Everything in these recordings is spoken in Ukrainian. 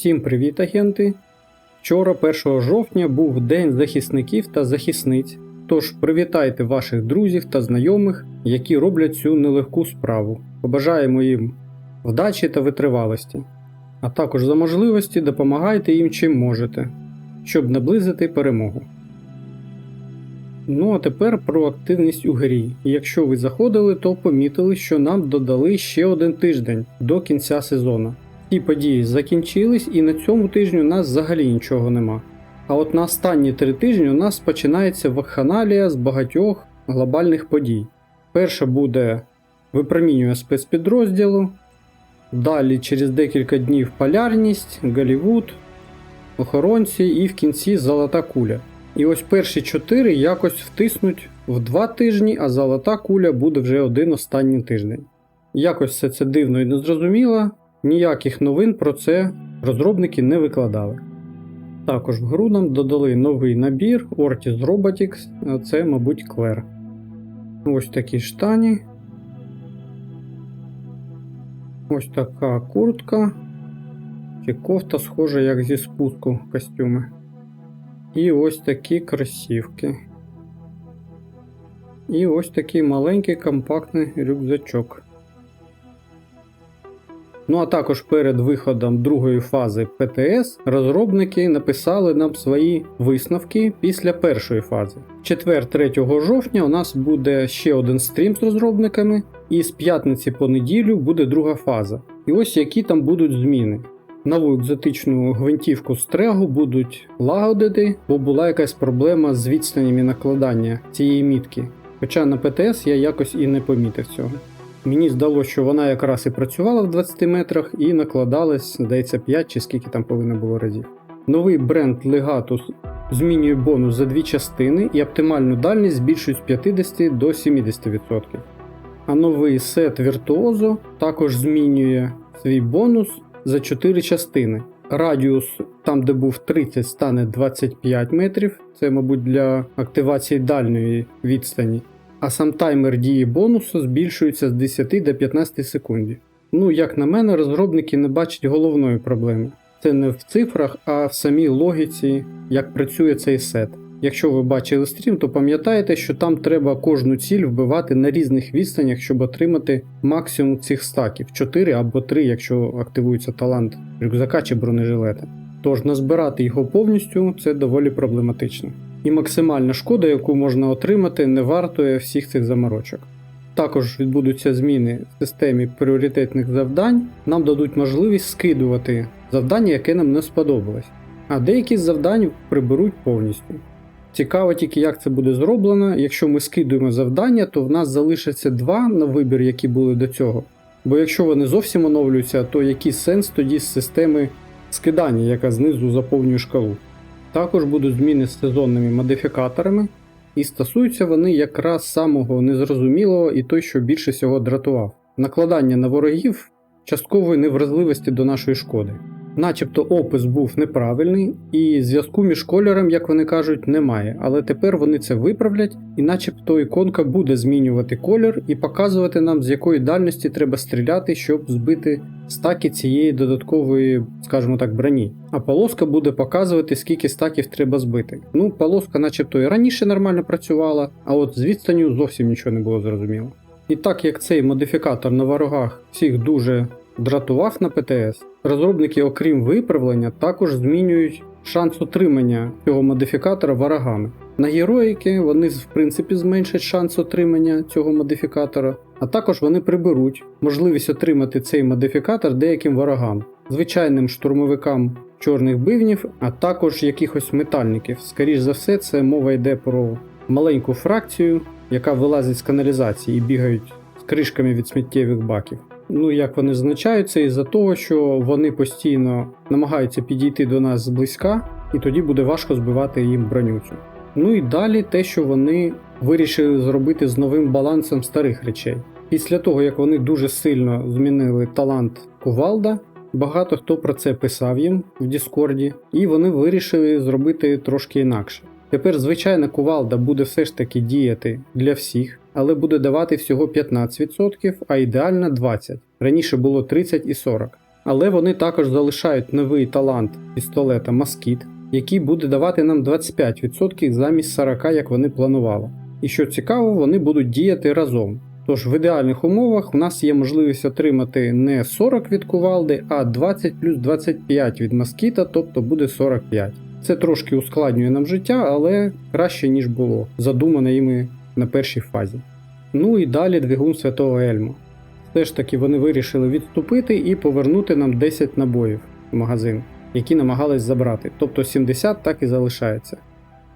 Всім привіт, агенти! Вчора, 1 жовтня, був День захисників та захисниць. Тож привітайте ваших друзів та знайомих, які роблять цю нелегку справу. Побажаємо їм вдачі та витривалості, а також за можливості допомагайте їм чим можете, щоб наблизити перемогу. Ну а тепер про активність у грі. Якщо ви заходили, то помітили, що нам додали ще один тиждень до кінця сезону. Ті події закінчились, і на цьому тижні у нас взагалі нічого нема. А от на останні три тижні у нас починається вакханалія з багатьох глобальних подій. Перша буде випромінює спецпідрозділу, далі через декілька днів полярність, Голівуд, охоронці і в кінці золота куля. І ось перші чотири якось втиснуть в два тижні, а золота куля буде вже один останній тиждень. Якось все це дивно і незрозуміло, ніяких новин про це розробники не викладали. Також в гру нам додали новий набір Ortiz Robotics, це, мабуть, Клер. Ось такі штані. Ось така куртка. Чи кофта схожа як зі спуску костюми. І ось такі кросівки. І ось такий маленький компактний рюкзачок. Ну а також перед виходом другої фази ПТС розробники написали нам свої висновки після першої фази. Четвер 3 жовтня у нас буде ще один стрім з розробниками, і з п'ятниці по неділю буде друга фаза. І ось які там будуть зміни. Нову екзотичну гвинтівку стрегу будуть лагодити, бо була якась проблема з відстанями накладання цієї мітки. Хоча на ПТС я якось і не помітив цього. Мені здалося, що вона якраз і працювала в 20 метрах і накладалась, здається, 5 чи скільки там повинно було разів. Новий бренд Legatus змінює бонус за дві частини і оптимальну дальність збільшують з 50 до 70%. А новий сет Virtuoso також змінює свій бонус за 4 частини. Радіус, там де був 30, стане 25 метрів, це, мабуть, для активації дальньої відстані. А сам таймер дії бонусу збільшується з 10 до 15 секунд. Ну, як на мене, розробники не бачать головної проблеми. Це не в цифрах, а в самій логіці, як працює цей сет. Якщо ви бачили стрім, то пам'ятаєте, що там треба кожну ціль вбивати на різних відстанях, щоб отримати максимум цих стаків 4 або 3, якщо активується талант рюкзака чи бронежилета. Тож назбирати його повністю це доволі проблематично. І максимальна шкода, яку можна отримати, не вартує всіх цих заморочок. Також відбудуться зміни в системі пріоритетних завдань, нам дадуть можливість скидувати завдання, яке нам не сподобалось, а деякі з завдань приберуть повністю. Цікаво тільки, як це буде зроблено. Якщо ми скидуємо завдання, то в нас залишиться два на вибір, які були до цього. Бо якщо вони зовсім оновлюються, то який сенс тоді з системи скидання, яка знизу заповнює шкалу. Також будуть зміни з сезонними модифікаторами, і стосуються вони якраз самого незрозумілого і той, що більше всього дратував накладання на ворогів часткової невразливості до нашої шкоди. Начебто опис був неправильний, і зв'язку між кольором, як вони кажуть, немає. Але тепер вони це виправлять, і начебто іконка буде змінювати колір і показувати нам, з якої дальності треба стріляти, щоб збити стаки цієї додаткової, скажімо так, броні. А полоска буде показувати, скільки стаків треба збити. Ну, полоска, начебто, і раніше нормально працювала, а от з відстанню зовсім нічого не було зрозуміло. І так як цей модифікатор на ворогах всіх дуже дратував на ПТС, розробники, окрім виправлення, також змінюють шанс отримання цього модифікатора ворогами. На героїки вони в принципі зменшать шанс отримання цього модифікатора, а також вони приберуть можливість отримати цей модифікатор деяким ворогам, звичайним штурмовикам чорних бивнів, а також якихось метальників. Скоріше за все, це мова йде про маленьку фракцію, яка вилазить з каналізації і бігають з кришками від сміттєвих баків. Ну, як вони означають, із-за того, що вони постійно намагаються підійти до нас зблизька, і тоді буде важко збивати їм броню цю. Ну і далі те, що вони вирішили зробити з новим балансом старих речей. Після того, як вони дуже сильно змінили талант Кувалда, багато хто про це писав їм в Діскорді, і вони вирішили зробити трошки інакше. Тепер звичайна кувалда буде все ж таки діяти для всіх, але буде давати всього 15%, а ідеально 20%. Раніше було 30 і 40%. Але вони також залишають новий талант пістолета Москіт, який буде давати нам 25% замість 40, як вони планували. І що цікаво, вони будуть діяти разом. Тож в ідеальних умовах у нас є можливість отримати не 40 від кувалди, а 20 плюс 25 від москіта, тобто буде 45. Це трошки ускладнює нам життя, але краще ніж було, задумане іми на першій фазі. Ну і далі двигун Святого Ельма. Все ж таки вони вирішили відступити і повернути нам 10 набоїв в магазин, які намагались забрати, тобто 70 так і залишається.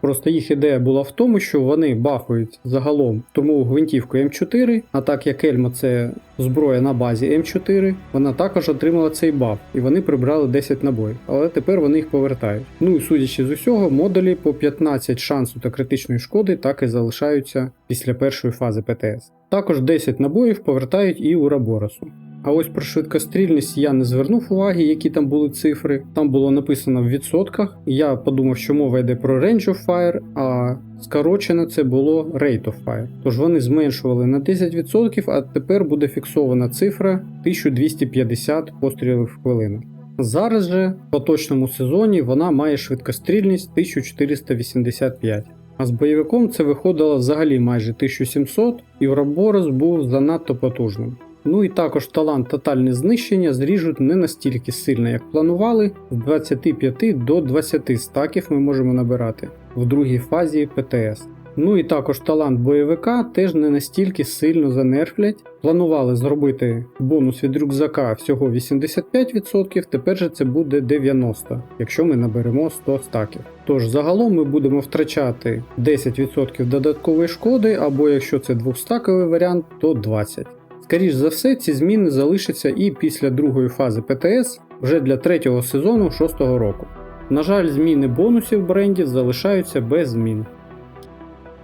Просто їх ідея була в тому, що вони бафують загалом штурмову гвинтівку М4, а так як Ельма це зброя на базі М4, вона також отримала цей баф, і вони прибрали 10 набоїв, але тепер вони їх повертають. Ну і судячи з усього, модулі по 15 шансу та критичної шкоди так і залишаються після першої фази ПТС. Також 10 набоїв повертають і у Раборосу. А ось про швидкострільність я не звернув уваги, які там були цифри. Там було написано в відсотках. Я подумав, що мова йде про Range of Fire, а скорочено це було Rate of Fire. Тож вони зменшували на 10%, а тепер буде фіксована цифра 1250 пострілів в хвилину. Зараз же в поточному сезоні вона має швидкострільність 1485. А з бойовиком це виходило взагалі майже 1700, і Уроборос був занадто потужним. Ну і також талант тотальне знищення зріжуть не настільки сильно, як планували. З 25 до 20 стаків ми можемо набирати в другій фазі ПТС. Ну і також талант бойовика теж не настільки сильно занерфлять. Планували зробити бонус від рюкзака всього 85%, тепер же це буде 90%, якщо ми наберемо 100 стаків. Тож загалом ми будемо втрачати 10% додаткової шкоди, або якщо це двохстаковий варіант, то 20%. Скоріш за все, ці зміни залишаться і після другої фази ПТС вже для третього сезону 6 року. На жаль, зміни бонусів брендів залишаються без змін.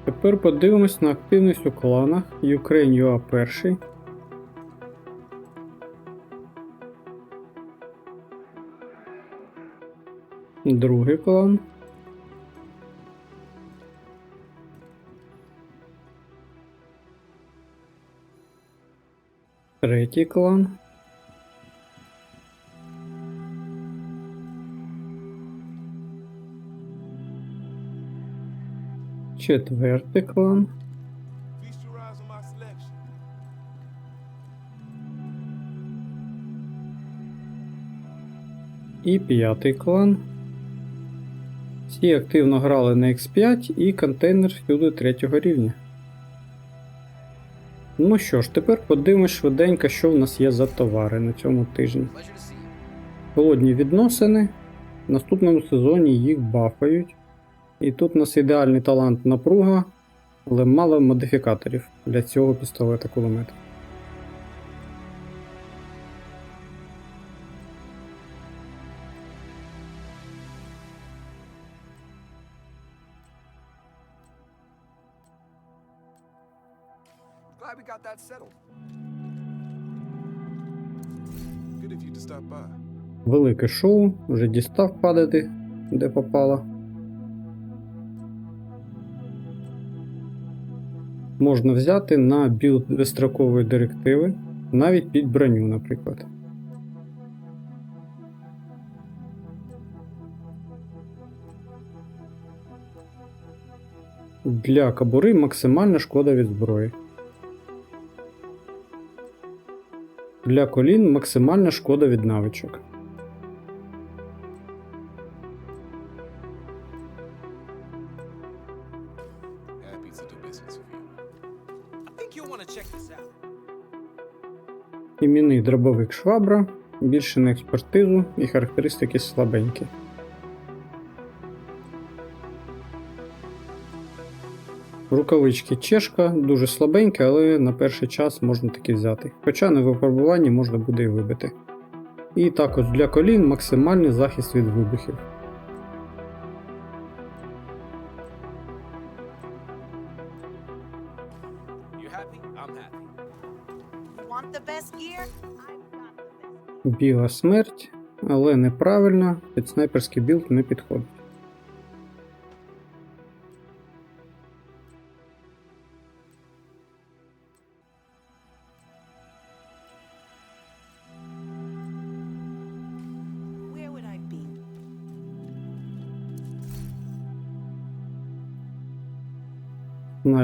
Тепер подивимось на активність у кланах Ukraine.ua перший. Другий клан. Третій клан. Четвертий клан. І п'ятий клан. Всі активно грали на X5 і контейнер всюди третього рівня. Ну що ж, тепер подивимось швиденько, що в нас є за товари на цьому тижні. Холодні відносини. В наступному сезоні їх бафають. І тут у нас ідеальний талант напруга, але мало модифікаторів для цього пістолета кулемета. Glad we got that settled. Good of you to stop by. Велике шоу, вже дістав падати, де попало. Можна взяти на білд безстрокової директиви, навіть під броню, наприклад. Для кабури максимальна шкода від зброї. Для колін максимальна шкода від навичок. Іменний дробовик швабра, більше на експертизу і характеристики слабенькі. Рукавички чешка, дуже слабенькі, але на перший час можна таки взяти. Хоча на випробуванні можна буде і вибити. І також для колін максимальний захист від вибухів. Біла смерть, але неправильно, під снайперський білд не підходить.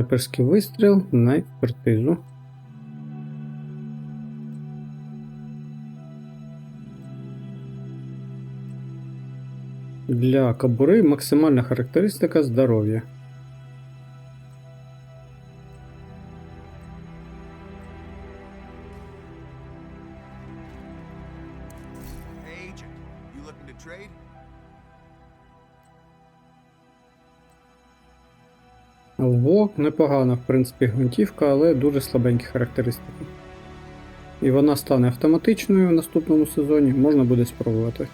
Снайперський вистріл на експертизу. Для кабури максимальна характеристика здоров'я. Непогана, в принципі, гвинтівка, але дуже слабенькі характеристики. І вона стане автоматичною в наступному сезоні, можна буде спробувати.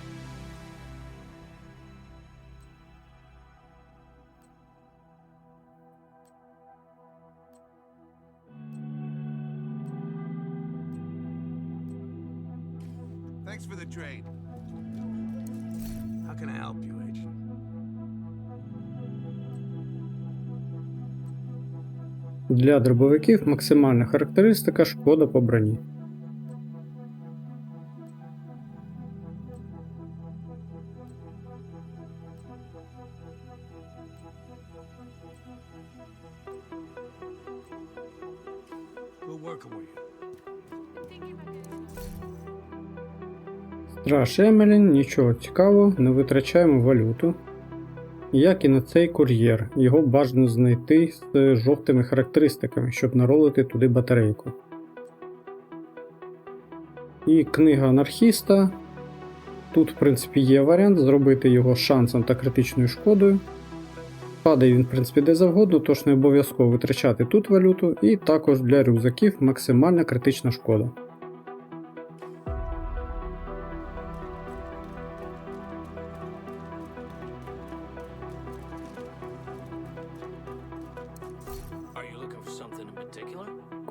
Для дробовиків максимальна характеристика шкода по броні. Страж Емелін, нічого цікавого, не витрачаємо валюту. Як і на цей кур'єр, його бажано знайти з жовтими характеристиками, щоб наролити туди батарейку. І книга анархіста. Тут, в принципі, є варіант зробити його шансом та критичною шкодою. Падає він, в принципі, де завгодно, тож не обов'язково витрачати тут валюту, і також для рюкзаків максимальна критична шкода.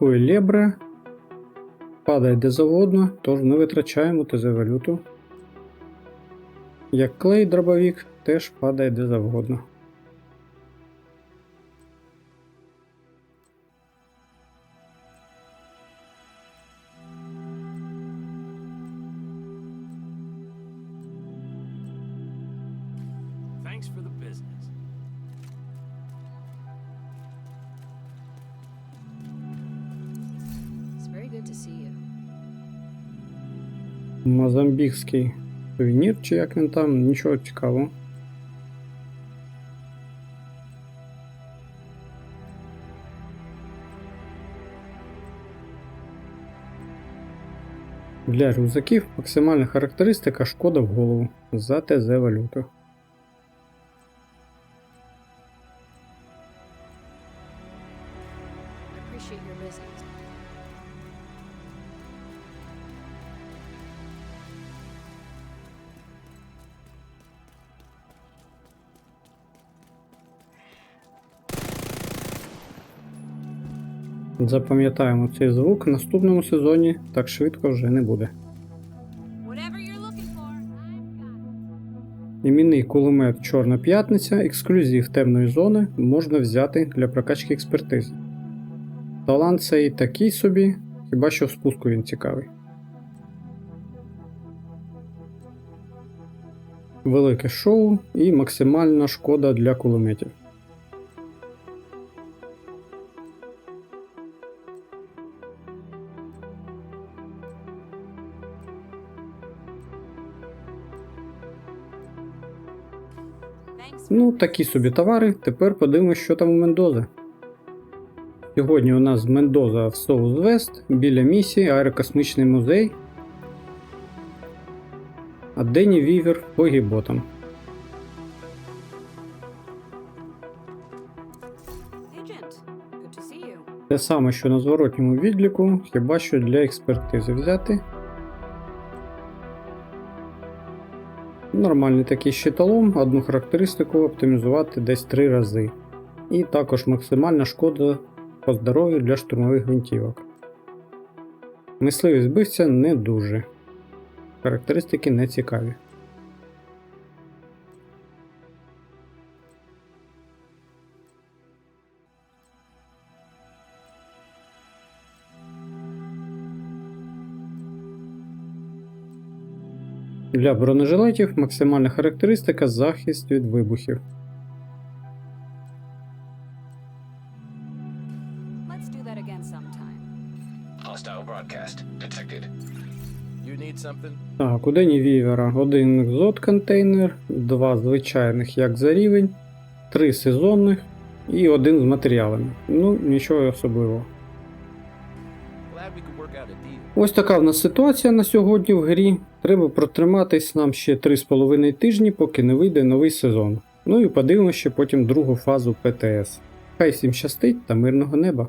Particular? Койлебре падає де завгодно, тож не витрачаємо ТЗ валюту. Як клей дробовик теж падає де завгодно. Мозамбікський сувенір, чи як він там, нічого цікавого. Для рюкзаків максимальна характеристика шкода в голову за ТЗ валюту. Запам'ятаємо цей звук в наступному сезоні так швидко вже не буде. Іменний кулемет Чорна П'ятниця, ексклюзив темної зони можна взяти для прокачки експертизи. Талант цей такий собі, хіба що в спуску він цікавий. Велике шоу і максимальна шкода для кулеметів. Ну, такі собі товари. Тепер подивимось, що там у Мендози. Сьогодні у нас Мендоза в Соус Вест біля місії Аерокосмічний музей. А Дені Вівер you. Те саме, що на зворотньому відліку, хіба що для експертизи взяти. Нормальний такий щиталом, одну характеристику оптимізувати десь 3 рази. І також максимальна шкода по здоров'ю для штурмових гвинтівок. Мисливість збився не дуже. Характеристики не цікаві. Для бронежилетів максимальна характеристика захист від вибухів. that again sometime. Hostile broadcast detected. You need something? Так, у Дені Вівера один екзот контейнер, два звичайних як за рівень, три сезонних і один з матеріалами. Ну, нічого особливого. Ось така в нас ситуація на сьогодні в грі. Треба протриматись нам ще 3,5 тижні, поки не вийде новий сезон. Ну і подивимося ще потім другу фазу ПТС. Хай всім щастить та мирного неба!